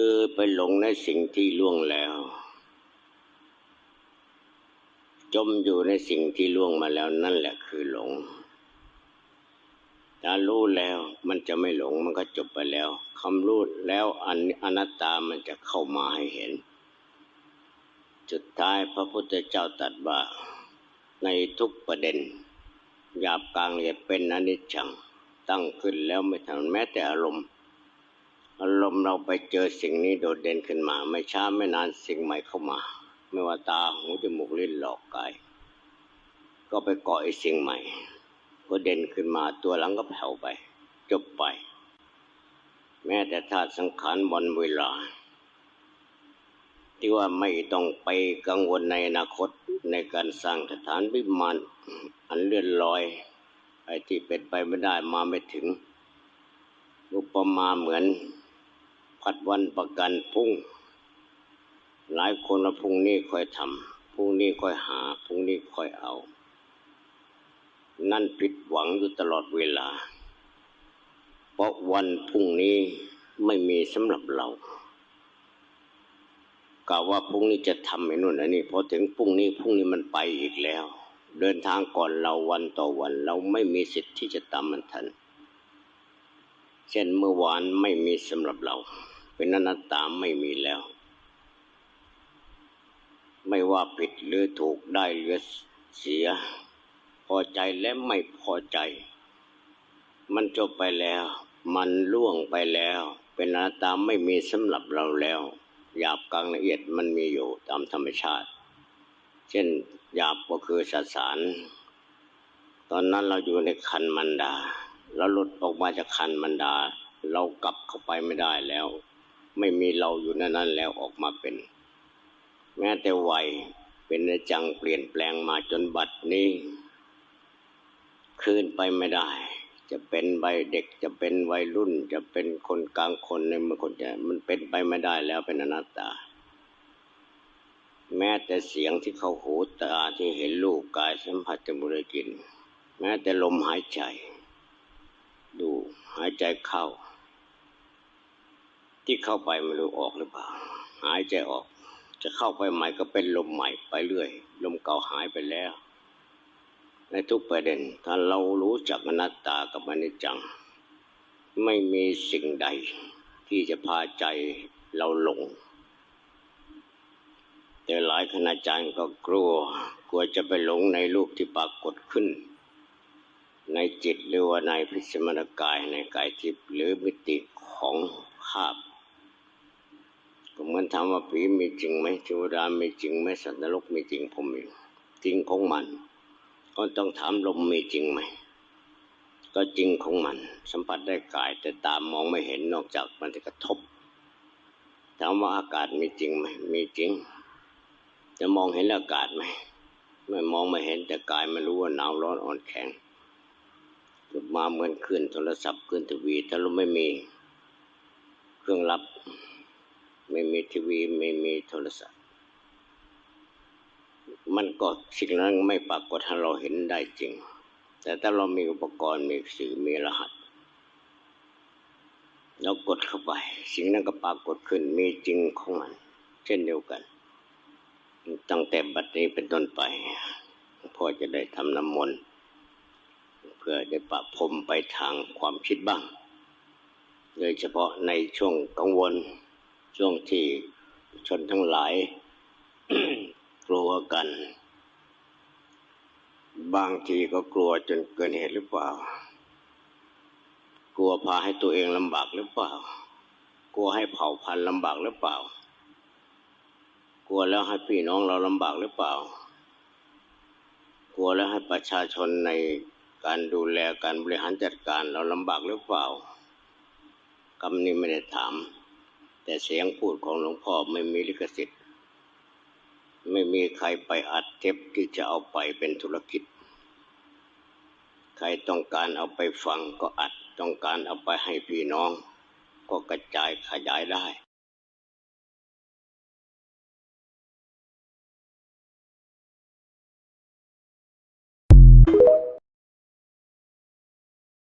คือไปหลงในสิ่งที่ล่วงแล้ว จมอยู่ในสิ่งที่ล่วงมาแล้วนั่นแหละคือหลงถ้ารู้แล้วมันจะไม่หลงมันก็จบไปแล้วคำรู้แล้วอันอนัตตามันจะเข้ามาให้เห็นจุดท้ายพระพุทธเจ้าตรัสว่าในทุกประเด็นหยาบกลางละเอียดเป็นอนิจจังตั้งขึ้นแล้วไม่ทันแม้แต่อารมณ์ อารมณ์เราไปเจอสิ่งนี้โดดเด่นขึ้นมา ไม่ช้าไม่นานสิ่งใหม่เข้ามา ไม่ว่าตาหูจมูกลิ้นหลอกกาย ก็ไปเกาะไอ้สิ่งใหม่ ก็เด่นขึ้นมาตัวหลังก็แผ่วไป จบไป แม้แต่ธาตุสังขารวันเวลา ที่ว่าไม่ต้องไปกังวลในอนาคตในการสร้างสถานวิมานอันเลื่อนลอย ไอ้ที่เป็นไปไม่ได้มาไม่ถึงอุปมาเหมือนัดวันประกันพรุ่ง หลายคนว่าพรุ่งนี้ค่อยทำพรุ่งนี้ค่อยหาพรุ่งนี้ค่อยเอา นั่นผิดหวังอยู่ตลอดเวลา เพราะวันพรุ่งนี้ไม่มีสำหรับเรากล่าวว่าพรุ่งนี้จะทำไอ้นู่นอันนี้พอถึงพรุ่งนี้พรุ่งนี้มันไปอีกแล้ว เดินทางก่อนเราวันต่อวัน เราไม่มีสิทธิ์ที่จะตามมันทัน เช่นเมื่อวานไม่มีสำหรับเรา เป็นอนัตตาไม่มีแล้ว ไม่ว่าผิดหรือถูกได้หรือเสีย พอใจและไม่พอใจ มันจบไปแล้ว มันล่วงไปแล้ว เป็นอนัตตาไม่มีสำหรับเราแล้ว หยาบกลางละเอียดมันมีอยู่ตามธรรมชาติ เช่นหยาบก็คือสสาร ตอนนั้นเราอยู่ในคันมันดาเราหลุดออกมาจากคันมันดา เรากลับเข้าไปไม่ได้แล้ว ไม่มีเราอยู่ในนั้นแล้วออกมาเป็น แม้แต่วัยเป็นจังเปลี่ยนแปลงมาจนบัดนี้คืนไปไม่ได้ จะเป็นใบเด็กจะเป็นวัยรุ่น จะเป็นคนกลางคนในเมื่อคนจะมันเป็นไปไม่ได้แล้วเป็นอนัตตา แม้แต่เสียงที่เขาหูตาที่เห็นลูกกายสัมผัสจมูกได้กินแม้แต่ลมหายใจ ดูหายใจเข้า ที่เข้าไปไม่รู้ออกหรือเปล่า หายใจออก จะเข้าไปใหม่ก็เป็นลมใหม่ไปเรื่อย ลมเก่าหายไปแล้ว ในทุกประเด็น ถ้าเรารู้จักอนัตตากับอนิจจัง ไม่มีสิ่งใด ที่จะพาใจเราหลงแต่หลายคณาจารย์ก็กลัว กลัวจะไปหลงในรูปที่ปรากฏขึ้น ในจิตหรือว่าในพิสมนกายในกายทิพย์หรือมิติของภาพ ก็เหมือนถามว่าผีมีจริงไหมเทวดามีจริงไหมสัตว์นรกมีจริงผมมีจริงของมัน ก็ต้องถามลมมีจริงไหมก็จริงของมัน สัมผัสได้กายแต่ตามมองไม่เห็นนอกจากมันจะกระทบถามว่าอากาศมีจริงไหมมีจริง จะมองเห็นอากาศไหมไม่มองไม่เห็นแต่กายไม่รู้ว่าหนาวร้อนอ่อนแข็งจะมาเหมือนขึ้นโทรศัพท์ขึ้นทีวีถ้าเราไม่มี เครื่องรับ ไม่มีทีวี ไม่มีโทรศัพท์ มันก็สิ่งนั้นไม่ปรากฏให้เราเห็นได้จริง แต่ถ้าเรามีอุปกรณ์มีสื่อมีรหัสเรากดเข้าไป สิ่งนั้นก็ปรากฏขึ้นมีจริงของมัน เช่นเดียวกัน ตั้งแต่บัดนี้เป็นต้นไปพ่อจะได้ทำน้ำมนต์เพื่อได้ปะพรมไปทางความคิดบ้าง โดยเฉพาะในช่วงกังวล ช่วงที่ชนทั้งหลาย กลัวกัน บางทีก็กลัวจนเกินเหตุหรือเปล่า กลัวพาให้ตัวเองลำบากหรือเปล่า กลัวให้เผ่าพันธุ์ลำบากหรือเปล่า กลัวแล้วให้พี่น้องเราลำบากหรือเปล่า กลัวแล้วให้ประชาชนในการดูแลการบริหารจัดการเราลำบากหรือเปล่าคำนี้ไม่ได้ถาม แต่เสียงพูดของหลวงพ่อไม่มีลิขสิทธิ์ ไม่มีใครไปอัดเทปที่จะเอาไปเป็นธุรกิจ ใครต้องการเอาไปฟังก็อัด ต้องการเอาไปให้พี่น้อง ก็กระจายขยายได้